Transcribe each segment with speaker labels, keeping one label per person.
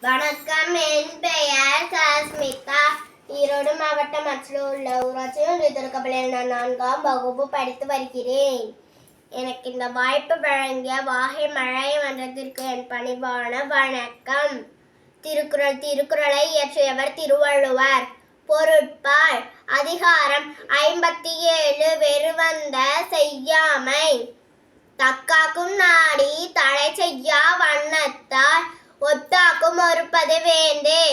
Speaker 1: வணக்கம். என் பெயர் சாஸ்மிதா. ஈரோடு மாவட்டம் அச்சில் உள்ள ஊராட்சி ஒன்றிய தொடக்கப்பள்ளியில் நான் நான்காம் வகுப்பு படித்து வருகிறேன். எனக்கு இந்த வாய்ப்பு வழங்கிய வாகை மழை மன்றத்திற்கு என் பணிவான வணக்கம். திருக்குறள் திருக்குறளை இயற்றியவர் திருவள்ளுவர். பொருட்பால் அதிகாரம் ஐம்பத்தி ஏழு வெறுவந்த செய்யாமை. தக்காக்கும் நாடி தடை செய்யா வண்ணத்தால் மறுப்பது ஒருப்பது வேண்டே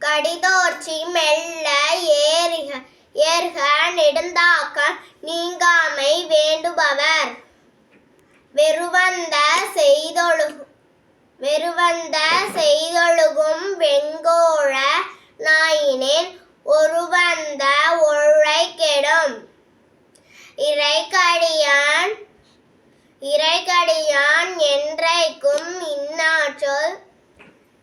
Speaker 1: கடிதோர்ச்சி மெல்ல ஏறுக ஏறுக நெடுந்தாக்க நீங்காமை வேண்டுபவர் வெறுவந்த செய்தொழுகும் வெறுவந்த செய்தொழுகும் வெங்கோழ நாயினேன் ஒருவந்த ஒழை கெடும் இறைக்கடியான் இறைகடியான் என்றைக்கும் இன்னாச்சொல்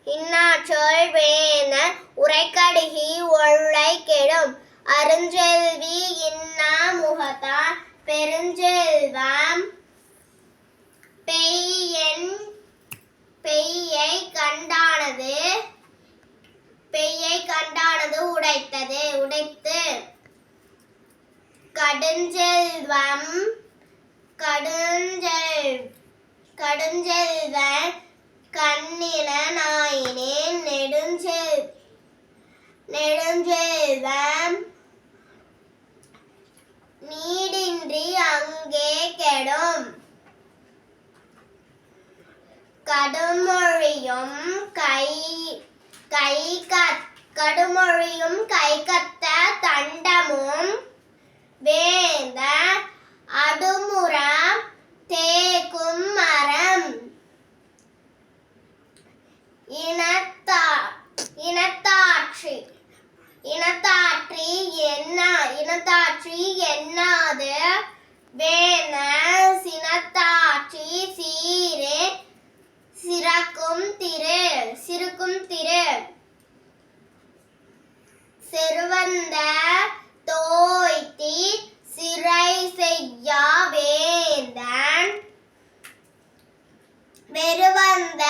Speaker 1: இன்னாச்சொல் வேன உரைக்கடுகி ஒள்ளை கெடும். அருஞ்செல்வி இன்னா முகத்தான் பெருஞ்செல்வாம் பெய்யன் பெய்யை கண்டானது பெய்யை கண்டானது உடைத்தது உடைத்து கடுஞ்செல்வம் கடுஞ்செல் கடுஞ்செல்வன் கண்ணின நாயினேன் நெடுஞ்செல் நெடுஞ்செல்வம் நீடின்றி அங்கே கெடும். கடுமொழியும் கை கை கடுமொழியும் கை கத்த தன் சினத்தாற்றி என்னாது? வேண சினத்தாட்சி சீரே சிறக்கும் திரு சிறுக்கும் திரு. செருவந்த தோய்த்தி சிறை செய்யா வேந்தன். வெறுவந்த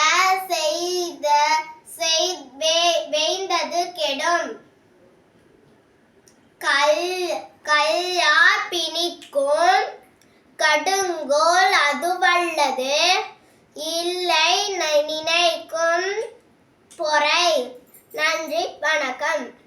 Speaker 1: செய்த செய் வே- கெடும். கல் கல்லா பிணிக்கும் கடுங்கோல் அதுவல்லது. இல்லை ந- நினைக்கும் பொறை. நன்றி வணக்கம்.